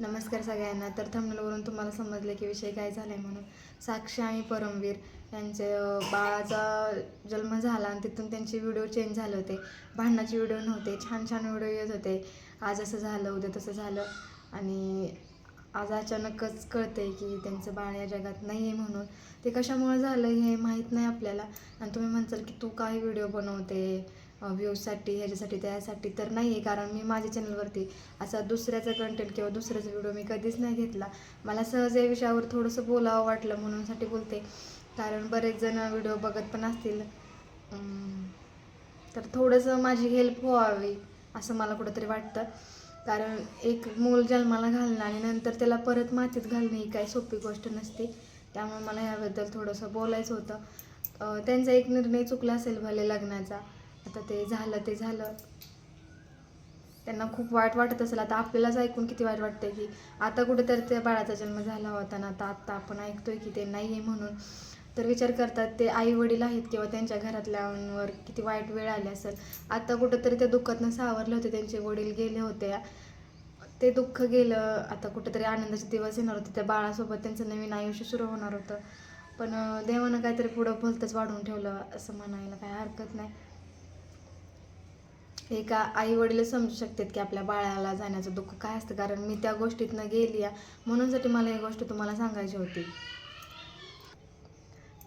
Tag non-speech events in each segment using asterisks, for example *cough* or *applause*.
नमस्कार सगळ्यांना. तर थंबनेलवरून तुम्हाला समजलं की विषय काय झाला आहे म्हणून. साक्षी आणि परमवीर यांचे बाळाचा जन्म झाला आणि तिथून त्यांचे व्हिडिओ चेंज झाले होते. भांडणाचे व्हिडिओ नव्हते. छान छान व्हिडिओ येत होते. आज असं झालं उद्या तसं झालं. आणि आज अचानकच कळतंय की त्यांचं बाळ या जगात नाही आहे म्हणून. ते कशामुळे झालं हे माहीत नाही आपल्याला. आणि तुम्ही म्हणताल की तू काय व्हिडिओ बनवते. व्ह्यूजसाठी ह्याच्यासाठी त्यासाठी तर नाही आहे कारण मी माझ्या चॅनलवरती असा दुसऱ्याचा कंटेंट किंवा दुसऱ्याचा व्हिडिओ मी कधीच नाही घेतला. मला सहज या विषयावर थोडंसं बोलावं वाटलं म्हणूनसाठी बोलते. कारण बरेच जण व्हिडिओ बघत पण असतील. तर थोडंसं माझी हेल्प व्हावी असं मला कुठंतरी वाटतं. कारण एक मूल जन्माला घालणं आणि नंतर त्याला परत मातीत घालणं ही काही सोपी गोष्ट नसते. त्यामुळे मला याबद्दल थोडंसं बोलायचं होतं. त्यांचा एक निर्णय चुकला असेल भले लग्नाचा. आता ते झालं ते झालं. त्यांना खूप वाईट वाटत असेल. आता आपल्यालाच ऐकून किती वाईट वाटतंय की आता कुठेतरी त्या बाळाचा जन्म झाला होता ना आता आत्ता आपण ऐकतोय की ते नाही आहे म्हणून. तर विचार करतात ते आई वडील आहेत किंवा त्यांच्या घरातल्यांवर किती वाईट वेळ आली असेल. आता कुठंतरी त्या दुःखातनं सावरले होते त्यांचे वडील गेले होते. ते दुःख गेलं आता कुठेतरी आनंदाचे दिवस येणार होते. त्या बाळासोबत त्यांचं नवीन आयुष्य सुरू होणार होतं. पण देवानं काहीतरी पुढं भलतंच वाढवून ठेवलं असं म्हणायला काही हरकत नाही. एका आई वडील समजू शकतात की आपल्या बाळाला जाण्याचं दुःख काय असतं? कारण मी त्या गोष्टीतनं गेली आहे. म्हणूनसाठी मला ही गोष्ट तुम्हाला सांगायची होती.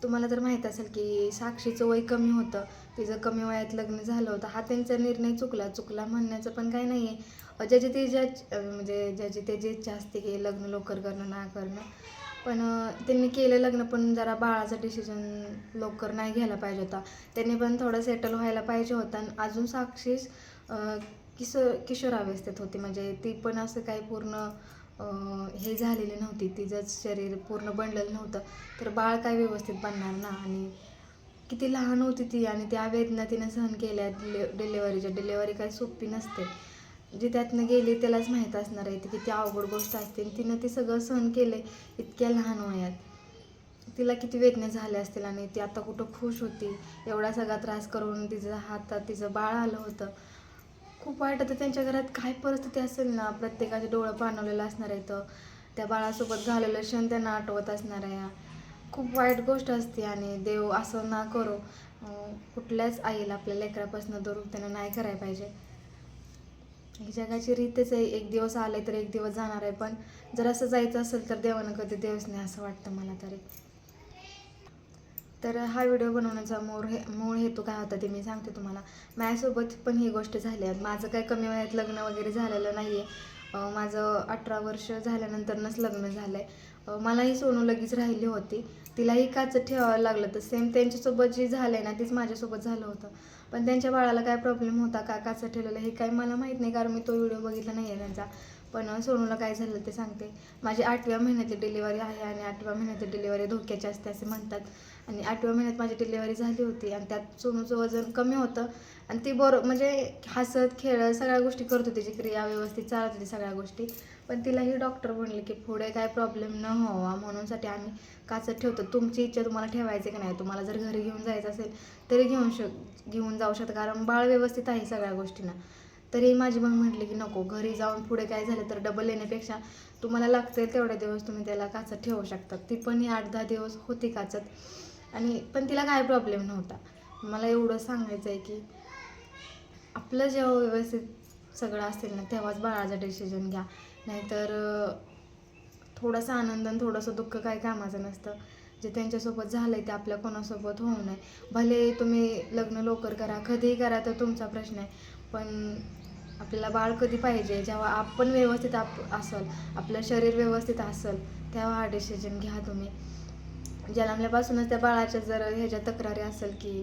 तुम्हाला तर माहीत असेल की साक्षीचं वय कमी होतं. तिचं कमी वयात लग्न झालं होतं. हा त्यांचा निर्णय चुकला. चुकला म्हणण्याचं पण काही नाही आहे ज्याची ते ज्या म्हणजे ज्याची त्याची इच्छा असते की लग्न लवकर करणं ना करणं पण त्यांनी केलं लग्न पण जरा बाळाचा डिसिजन लवकर नाही घ्यायला पाहिजे होता. त्यांनी पण थोडं सेटल व्हायला पाहिजे होता. आणि अजून साक्षीस किस किशोरावस्थेत होती. म्हणजे ती पण असं काही पूर्ण हे झालेली नव्हती. तिचं शरीर पूर्ण बनलेलं नव्हतं. तर बाळ काय व्यवस्थित बनणार ना? आणि किती लहान होती ती. आणि त्या वेदना तिनं सहन केल्या. डिले डिलेवरीच्या. डिलेवरी काही सोपी नसते. जी त्यातनं गेली त्यालाच माहीत असणार आहे ती किती अवघड गोष्ट असते आणि तिनं ते सगळं सहन केलं इतक्या लहान वयात. तिला किती वेदना झाल्या असतील आणि ती आता कुठं खुश होती एवढा सगळा त्रास करून तिचं हातात तिचं बाळ आलं होतं. खूप वाईट आता त्यांच्या घरात काय परिस्थिती असेल ना प्रत्येकाचे डोळं पाणवलेलं असणार आहे तर त्या बाळासोबत घालवलं क्षण त्यांना आठवत असणार आहे. खूप वाईट गोष्ट असते आणि देव असं ना करो. कुठल्याच आईला आपल्या लेकरापासून दूर त्यांना नाही करायला पाहिजे. ही जगाची रीतच आहे एक दिवस आले तर एक दिवस जाणार आहे पण जर असं जायचं असेल तर देवानं कधी देवच नाही असं वाटतं मला तरी. तर हा व्हिडिओ बनवण्याचा मूळ हे मूळ हेतू काय होता ते मी सांगते तुम्हाला. माझ्यासोबत पण ही गोष्ट झाली आहे. माझं काय कमी वयात लग्न वगैरे झालेलं नाही आहे माझं अठरा वर्ष झाल्यानंतरनंच लग्न झालं आहे मलाही सोनू लगेच राहिली होती. तिलाही काच ठेवावं लागलं तर सेम त्यांच्यासोबत जे झालं आहे ना तीच माझ्यासोबत झालं होतं. पण त्यांच्या बाळाला काय प्रॉब्लेम होता का काचं ठेवलेलं हे काही मला माहीत नाही. कारण मी तो व्हिडिओ बघितला नाही आहे त्यांचा. पण सोनूला काय झालं ते सांगते. माझी आठव्या महिन्यातली डिलिव्हरी आहे आणि आठव्या महिन्यातली डिलिव्हरी धोक्याची असते असे म्हणतात. आणि आठव्या महिन्यात माझी डिलिव्हरी झाली होती आणि त्यात सोनूचं वजन कमी होतं. आणि ती बरो म्हणजे हसत खेळत सगळ्या गोष्टी करत होती जी क्रिया व्यवस्थित चालत होती सगळ्या गोष्टी. पण तिलाही डॉक्टर म्हणले की पुढे काय प्रॉब्लेम न व्हावा म्हणूनसाठी आम्ही काचत ठेवतो. तुमची इच्छा तुम्हाला ठेवायची की नाही? तुम्हाला जर घरी घेऊन जायचं असेल तरी घेऊन शक घेऊन जाऊ शकता. कारण बाळ व्यवस्थित आहे सगळ्या गोष्टींना. तरी माझी मग म्हटली की नको घरी जाऊन पुढे काय झालं तर डबल येण्यापेक्षा तुम्हाला लागते तेवढे दिवस तुम्ही त्याला काचत ठेवू शकता ती पण ही आठ दहा दिवस होती काचत आणि पण तिला काय प्रॉब्लेम नव्हता. मला एवढं सांगायचं आहे की आपलं जेव्हा व्यवस्थित सगळं असेल ना तेव्हाच बाळाचं डिसिजन घ्या. नाहीतर थोडासा आनंद आणि थोडंसं दुःख काही कामाचं नसतं. जे त्यांच्यासोबत झालं आहे ते आपल्या कोणासोबत होऊ नये. भले तुम्ही लग्न लवकर करा कधीही करा तर तुमचा प्रश्न आहे. पण आपल्याला बाळ कधी पाहिजे जेव्हा आपण व्यवस्थित आप असल आपलं शरीर व्यवस्थित असेल तेव्हा हा डिसिजन घ्या तुम्ही. जन्मल्यापासूनच त्या बाळाच्या जर ह्याच्या तक्रारी असेल की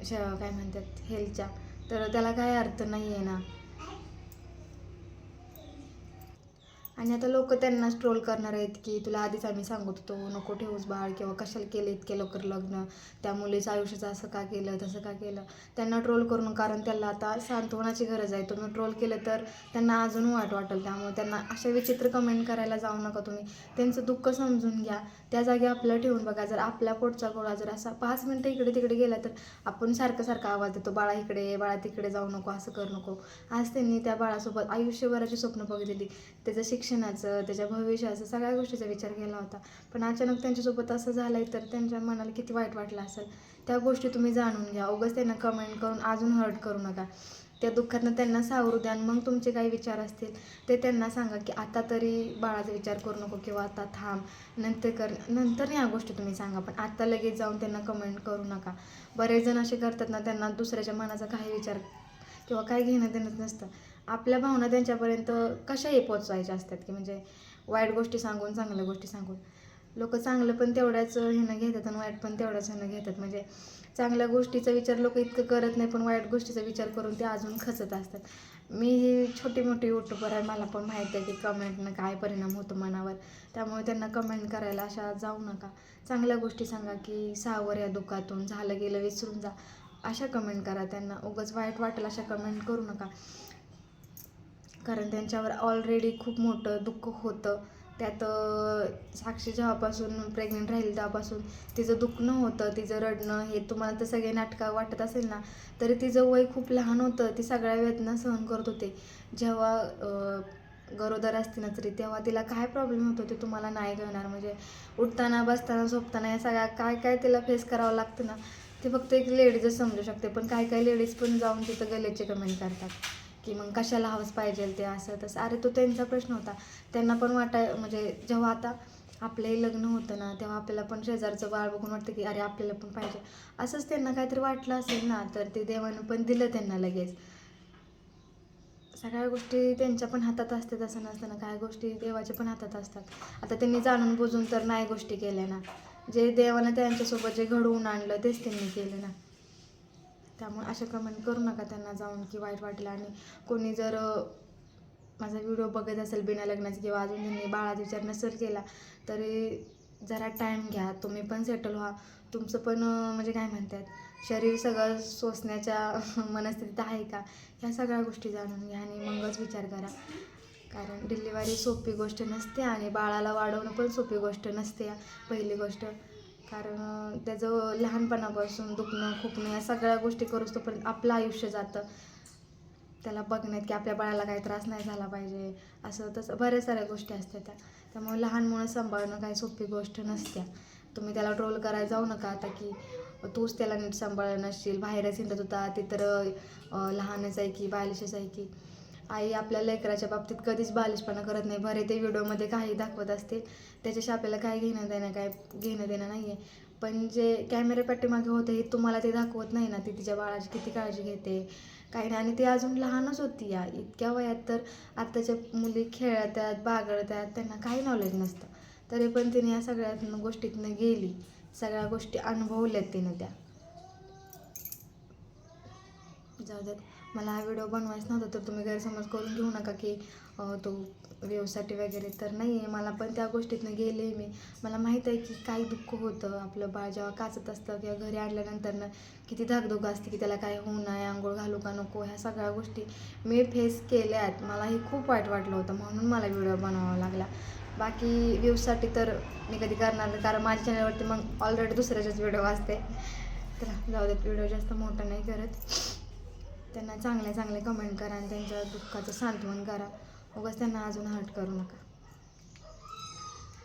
श काय म्हणतात हेल्थच्या तर त्याला काय अर्थ नाही आहे ना. आणि आता लोक त्यांनाच ट्रोल करणार आहेत की तुला आधीच आम्ही सांगत होतो नको ठेवूस बाळ किंवा कशाला केलं इतके लवकर लग्न? त्या मुलीचं आयुष्याचं असं का केलं तसं का केलं? त्यांना ट्रोल करून कारण त्याला आता सांत्वनाची गरज आहे. तुम्ही ट्रोल केलं तर त्यांना अजून वाट वाटेल. त्यामुळे त्यांना अशा विचित्र कमेंट करायला जाऊ नका तुम्ही. त्यांचं दुःख समजून घ्या. त्या जागी आपलं ठेवून बघा. जर आपल्या पोटचा गोळा जर असा पाच मिनटं इकडे तिकडे गेला तर आपण सारखं सारखा आवाज देतो. बाळा इकडे बाळा तिकडे जाऊ नको असं करू नको. आज त्यांनी त्या बाळासोबत आयुष्यभराची स्वप्न बघितली त्याचं शिक्षणाचं त्याच्या भविष्याचं सगळ्या गोष्टीचा विचार केला होता. पण अचानक त्यांच्यासोबत असं झालं आहे तर त्यांच्या मनाला किती वाईट वाटलं असेल? त्या गोष्टी तुम्ही जाणून घ्या. उगाच त्यांना कमेंट करून अजून हर्ट करू नका. त्या दुःखातनं त्यांना सावरू द्या आणि मग तुमचे काही विचार असतील ते त्यांना सांगा की आता तरी बाळाचा विचार करू नको किंवा आता थांब. नंतर कर नंतर या गोष्टी तुम्ही सांगा. पण आता लगेच जाऊन त्यांना कमेंट करू नका. बरेच जण असे करतात ना त्यांना दुसऱ्याच्या मनाचा काही विचार किंवा काय घेणं देणंच नसतं. आपल्या भावना त्यांच्यापर्यंत कशाही पोचवायच्या असतात की म्हणजे वाईट गोष्टी सांगून चांगल्या गोष्टी सांगून. लोक चांगलं पण तेवढ्याच ह्यानं घेतात आणि वाईट पण तेवढ्याच ह्यानं घेतात. म्हणजे चांगल्या गोष्टीचा विचार लोक इतकं करत नाही पण वाईट गोष्टीचा विचार करून ते अजून खचत असतात. मी छोटी मोठी यूट्यूबर आहे मला पण माहीत आहे की कमेंटनं काय परिणाम होतो मनावर. त्यामुळे त्यांना कमेंट करायला अशा जाऊ नका. चांगल्या गोष्टी सांगा की सावर या दुःखातून झालं गेलं विसरून जा. अशा कमेंट करा त्यांना. उगाच वाईट वाटेल अशा कमेंट करू नका. कारण त्यांच्यावर ऑलरेडी खूप मोठं दुःख होतं. त्यात साक्षी जेव्हापासून प्रेग्नेंट राहील तेव्हापासून तिचं दुखणं होतं तिचं रडणं हे तुम्हाला तर सगळे नाटकं वाटत असेल ना तरी तिचं वय खूप लहान होतं ती सगळ्या वेदना सहन करत होते. जेव्हा गरोदर असते ना तरी तेव्हा तिला काय प्रॉब्लेम होतो ते तुम्हाला नाही कळणार. म्हणजे उठताना बसताना झोपताना या सगळ्या काय काय तिला फेस करावं लागतं ना ते फक्त एक लेडीजच समजू शकते. पण काही काही लेडीज पण जाऊन तिथं गलेचे कमेंट करतात. की मग कशाला हवंच पाहिजे ते असं तसं. अरे तो त्यांचा प्रश्न होता. त्यांना पण वाटाय म्हणजे जेव्हा आता आपलंही लग्न होतं ना तेव्हा आपल्याला पण शेजारचं बाळ बघून वाटतं की अरे आपल्याला पण पाहिजे. असंच त्यांना काहीतरी वाटलं असेल ना तर ते देवानं पण दिलं त्यांना लगेच. सगळ्या गोष्टी त्यांच्या पण हातात असतात असं नसतं ना काय गोष्टी देवाच्या पण हातात असतात. आता त्यांनी जाणून बुजून तर नाही गोष्टी केल्या ना. जे देवानं त्यांच्यासोबत जे घडवून आणलं तेच त्यांनी केलं ना. त्यामुळे अशा कमेंट करू नका त्यांना जाऊन की वाईट वाटलं. आणि कोणी जर माझा व्हिडिओ बघत असेल बिना लग्नाचा किंवा अजून त्यांनी बाळाचा विचार नसेल केला तरी जरा टाईम घ्या. तुम्ही पण सेटल व्हा. तुमचं पण म्हणजे काय म्हणतात शरीर सगळं सोसण्याच्या *laughs* मनस्थितीत आहे का? ह्या सगळ्या गोष्टी जाणून घ्या आणि मगच विचार करा. कारण डिलिव्हरी सोपी गोष्ट नसते आणि बाळाला वाढवणं पण सोपी गोष्ट नसते पहिली गोष्ट. कारण त्याचं लहानपणापासून दुखणं खुपणं या सगळ्या गोष्टी करूच तोपर्यंत आपलं आयुष्य जातं. त्याला बघण्यात की आपल्या बाळाला काही त्रास नाही झाला पाहिजे. असं तसं बऱ्याच साऱ्या गोष्टी असतात त्या. त्यामुळे लहान मुलं सांभाळणं काही सोपी गोष्ट नसत्या. तुम्ही त्याला ट्रोल करायला जाऊ नका आता की तूच त्याला नीट सांभाळलं नसशील बाहेरच हिंडत होता ते तर लहानच आहे की बालिशच आहे की. आई आपल्या लेकराच्या बाबतीत कधीच बालिशपणा करत नाही. बरे ते व्हिडिओमध्ये काही दाखवत असते त्याच्याशी आपल्याला काय घेणं देणं काय घेणं देणं नाही आहे पण जे कॅमेरा पाठीमागे होते हे तुम्हाला ते दाखवत नाही ना ती तिच्या बाळाची किती काळजी घेते. काही नाही आणि ती अजून लहानच होती या. इतक्या वयात तर आत्ताच्या मुली खेळतात बागडतात त्यांना काही नॉलेज नसतं. तरी पण तिने या सगळ्या गोष्टीतनं गेली. सगळ्या गोष्टी अनुभवल्यात तिने त्या. जाऊ द्यात मला हा व्हिडिओ बनवायचा नव्हता तर तुम्ही गैरसमज करून घेऊ नका की तो व्यवसाठी वगैरे तर नाही आहे मला पण त्या गोष्टीतनं गेले मी. मला माहीत आहे की काय दुःख होतं आपलं बाळ जेव्हा काचत असतं किंवा घरी आणल्यानंतरनं किती धाकधूक असते की त्याला काय होऊ नये आंघोळ घालू का नको ह्या सगळ्या गोष्टी मी फेस केल्या आहेत मला मलाही खूप वाईट वाटलं होतं म्हणून मला व्हिडिओ बनवावा लागला. बाकी व्ह्यूजसाठी तर मी कधी करणार नाही कारण माझ्या चॅनलवरती मग ऑलरेडी दुसऱ्याच्याच व्हिडिओ असते तर जाऊ देत व्हिडिओ जास्त मोठा नाही करत. त्यांना चांगले चांगले कमेंट करा आणि त्यांच्या दुःखाचं सांत्वन करा. उगाच त्यांना अजून हर्ट करू नका.